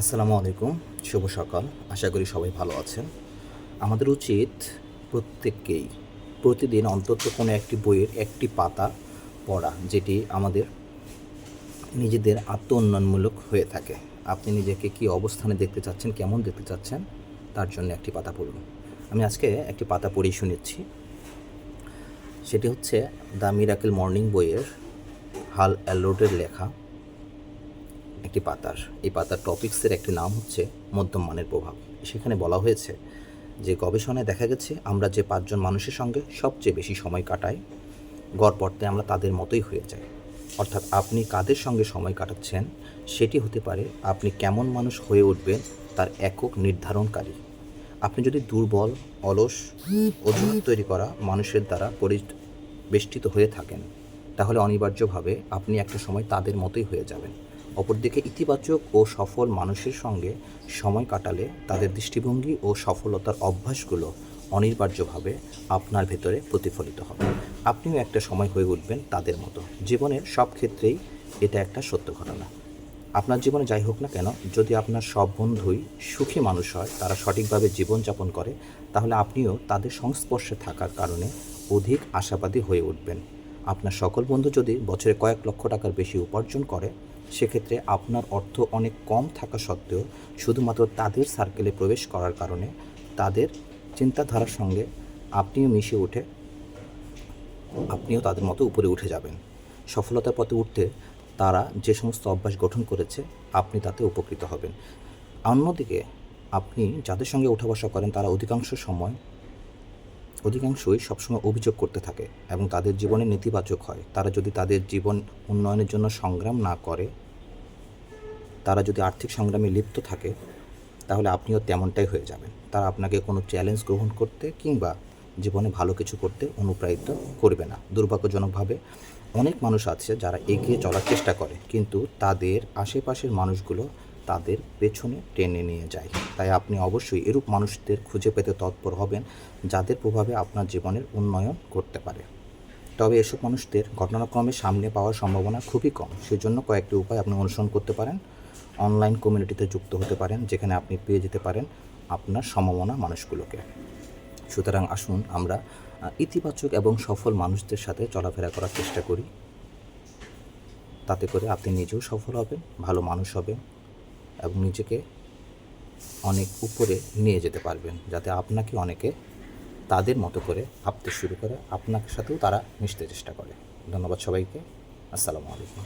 আসসালামু আলাইকুম, শুভ সকাল। আশা করি সবাই ভালো আছেন। আমাদের উচিত প্রত্যেককেই প্রতিদিন অন্তত কোনো একটি বইয়ের একটি পাতা পড়া, যেটি আমাদের নিজেদের আত্ম উন্নয়নমূলক হয়ে থাকে। আপনি নিজেকে কি অবস্থানে দেখতে চাচ্ছেন, কেমন দেখতে চাচ্ছেন, তার জন্য একটি পাতা পড়ুন। আমি আজকে একটি পাতা পড়েই শুনেছি। সেটি হচ্ছে দ্য মিরাকেল মর্নিং বইয়ের হাল অ্যালোডের লেখা। একটি পাতার। এই পাতার টপিক্সের একটি নাম হচ্ছে মধ্যম মানের প্রভাব। সেখানে বলা হয়েছে যে গবেষণায় দেখা গেছে, আমরা যে পাঁচজন মানুষের সঙ্গে সবচেয়ে বেশি সময় কাটাই গড়পড়তে আমরা তাদের মতোই হয়ে যাই। অর্থাৎ আপনি কাদের সঙ্গে সময় কাটাচ্ছেন, সেটি হতে পারে আপনি কেমন মানুষ হয়ে উঠবেন, তার একক নির্ধারণকারী। আপনি যদি দুর্বল, অলস, অজুহাত তৈরি করা মানুষের দ্বারা পরিবেষ্টিত হয়ে থাকেন, তাহলে অনিবার্যভাবে আপনি একটা সময় তাদের মতোই হয়ে যাবেন। অপরদিকে ইতিবাচক ও সফল মানুষের সঙ্গে সময় কাটালে তাদের দৃষ্টিভঙ্গি ও সফলতার অভ্যাসগুলো অনিবার্যভাবে আপনার ভেতরে প্রতিফলিত হবে। আপনিও একটা সময় হয়ে উঠবেন তাদের মতো। জীবনের সব ক্ষেত্রেই এটা একটা সত্য ঘটনা। আপনার জীবনে যাই হোক না কেন, যদি আপনার সব বন্ধুই সুখী মানুষ হয়, তারা সঠিকভাবে জীবনযাপন করে, তাহলে আপনিও তাদের সংস্পর্শে থাকার কারণে অধিক আশাবাদী হয়ে উঠবেন। আপনার সকল বন্ধু যদি বছরে কয়েক লক্ষ টাকার বেশি উপার্জন করে সেক্ষেত্রে আপনার অর্থ অনেক কম থাকা সত্ত্বেও শুধুমাত্র তাদের সার্কেলে প্রবেশ করার কারণে তাদের চিন্তাধারার সঙ্গে আপনিও মিশে উঠে, আপনিও তাদের মতো উপরে উঠে যাবেন। সফলতার পথে উঠতে তারা যে সমস্ত অভ্যাস গঠন করেছে, আপনি তাতে উপকৃত হবেন। অন্যদিকে আপনি যাদের সঙ্গে উঠা বসা করেন, তারা অধিকাংশ সময় অধিকাংশই সবসময় অভিযোগ করতে থাকে এবং তাদের জীবনে নেতিবাচক হয়। তারা যদি তাদের জীবন উন্নয়নের জন্য সংগ্রাম না করে, তারা যদি আর্থিক সংগ্রামে লিপ্ত থাকে, তাহলে আপনিও তেমনটাই হয়ে যাবেন। তারা আপনাকে কোনো চ্যালেঞ্জ গ্রহণ করতে কিংবা জীবনে ভালো কিছু করতে অনুপ্রাণিত করবে না। দুর্ভাগ্যজনকভাবে অনেক মানুষ আছে যারা এগিয়ে চলার চেষ্টা করে, কিন্তু তাদের আশেপাশের মানুষগুলো তাদের পেছনে টেনে নিয়ে যায়। তাই আপনি অবশ্যই এরূপ মানুষদের খুঁজে পেতে তৎপর হবেন, যাদের প্রভাবে আপনার জীবনের উন্নয়ন করতে পারে। তবে এসব মানুষদের ঘটনাক্রমে সামনে পাওয়ার সম্ভাবনা খুবই কম। সেজন্য কয়েকটি উপায় আপনি অনুসরণ করতে পারেন। অনলাইন কমিউনিটিতে যুক্ত হতে পারেন, যেখানে আপনি পেয়ে যেতে পারেন আপনার সমমনা মানুষগুলোকে। সুতরাং আসুন আমরা ইতিবাচক এবং সফল মানুষদের সাথে চলাফেরা করার চেষ্টা করি। তাতে করে আপনি নিজেও সফল হবেন, ভালো মানুষ হবেন এবং নিজেকে অনেক উপরে নিয়ে যেতে পারবেন, যাতে আপনাকে অনেকে তাদের মতো করে ভাবতে শুরু করে, আপনার সাথেও তারা মিশতে চেষ্টা করে। ধন্যবাদ সবাইকে। আসসালামু আলাইকুম।